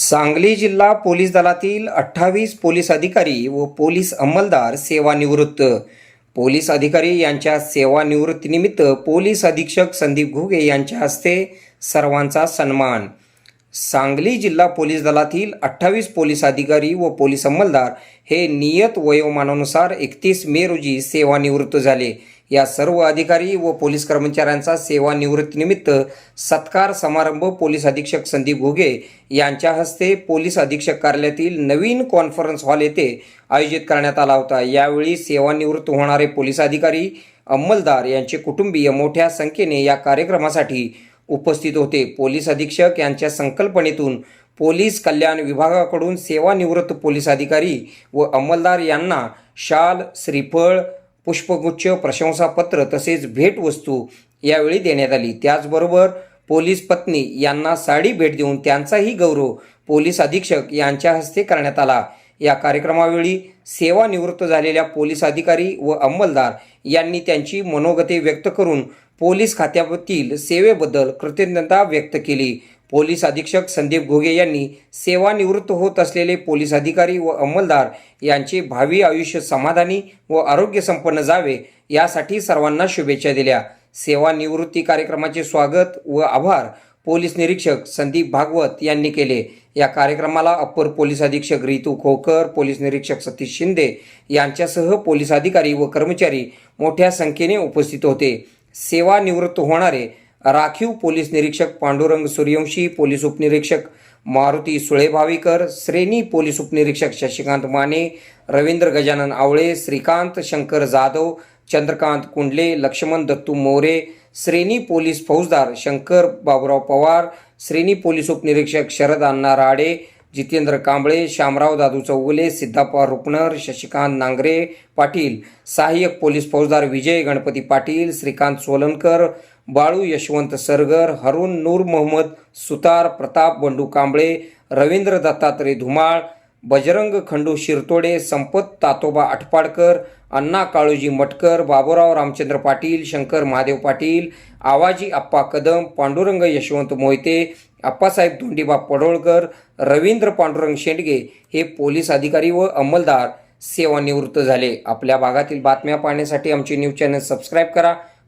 सांगली जिल्हा पोलीस दलातील अठ्ठावीस पोलीस अधिकारी व पोलीस अंमलदार सेवानिवृत्त. पोलीस अधिकारी यांच्या सेवानिवृत्तीनिमित्त पोलीस अधीक्षक संदीप घुगे यांच्या हस्ते सर्वांचा सन्मान. सांगली जिल्हा पोलीस दलातील अठ्ठावीस पोलीस अधिकारी व पोलीस अंमलदार हे नियत वयोमानानुसार एकतीस मे रोजी सेवानिवृत्त झाले. या सर्व अधिकारी व पोलीस कर्मचाऱ्यांचा सेवानिवृत्तीनिमित्त सत्कार समारंभ पोलीस अधीक्षक संदीप घुगे यांच्या हस्ते पोलीस अधीक्षक कार्यालयातील नवीन कॉन्फरन्स हॉल येथे आयोजित करण्यात आला होता. यावेळी सेवानिवृत्त होणारे पोलीस अधिकारी अंमलदार यांचे कुटुंबीय मोठ्या संख्येने या कार्यक्रमासाठी उपस्थित होते. पोलीस अधीक्षक यांच्या संकल्पनेतून पोलीस कल्याण विभागाकडून सेवानिवृत्त पोलीस अधिकारी व अंमलदार यांना शाल श्रीफळ पुष्पगुच्छ प्रशंसापत्र तसेच भेटवस्तू यावेळी देण्यात आली. त्याचबरोबर पोलीस पत्नी यांना साडी भेट देऊन त्यांचाही गौरव पोलीस अधीक्षक यांच्या हस्ते करण्यात आला. या कार्यक्रमावेळी सेवानिवृत्त झालेल्या पोलीस अधिकारी व अंमलदार यांनी त्यांची मनोगते व्यक्त करून पोलीस खात्यातील सेवेबद्दल कृतज्ञता व्यक्त केली. पोलीस अधीक्षक संदीप घोगे यांनी सेवानिवृत्त होत असलेले पोलीस अधिकारी व अंमलदार यांचे भावी आयुष्य समाधानी व आरोग्यसंपन्न जावे यासाठी सर्वांना शुभेच्छा दिल्या. सेवानिवृत्ती कार्यक्रमाचे स्वागत व आभार पोलीस निरीक्षक संदीप भागवत यांनी केले. या कार्यक्रमाला अप्पर पोलीस अधीक्षक रितू खोकर पोलीस निरीक्षक सतीश शिंदे यांच्यासह पोलीस अधिकारी व कर्मचारी मोठ्या संख्येने उपस्थित होते. सेवानिवृत्त होणारे राखीव पोलीस निरीक्षक पांडुरंग सूर्यवंशी पोलीस उपनिरीक्षक मारुती सुळेभावीकर श्रेणी पोलीस उपनिरीक्षक शशिकांत माने रवींद्र गजानन आवळे श्रीकांत शंकर जाधव चंद्रकांत कुंडले लक्ष्मण दत्तू मोरे श्रेणी पोलीस फौजदार शंकर बाबुराव पवार श्रेणी पोलीस उपनिरीक्षक शरद अण्णा राडे जितेंद्र कांबळे शामराव दादू चौगुले सिद्धाप्पा रुपनर शशिकांत नांगरे पाटील सहाय्यक पोलीस फौजदार विजय गणपती पाटील श्रीकांत सोलनकर बाळू यशवंत सरगर हरुण नूर मोहम्मद सुतार प्रताप बंडू कांबळे रवींद्र दत्तात्रय धुमाळ बजरंग खंडू शिरतोडे संपत तातोबा आटपाडकर अण्णा काळूजी मटकर बाबूराव रामचंद्र पाटील शंकर महादेव पाटील आवाजी आप्पा कदम पांडुरंग यशवंत मोहिते आप्पासाहेब धोंडीबा पडोळकर रवींद्र पांडुरंग शेंडगे हे पोलीस अधिकारी व अंमलदार सेवानिवृत्त झाले. आपल्या भागातील बातम्या पाहण्यासाठी आमचे न्यूज चॅनल सबस्क्राईब करा.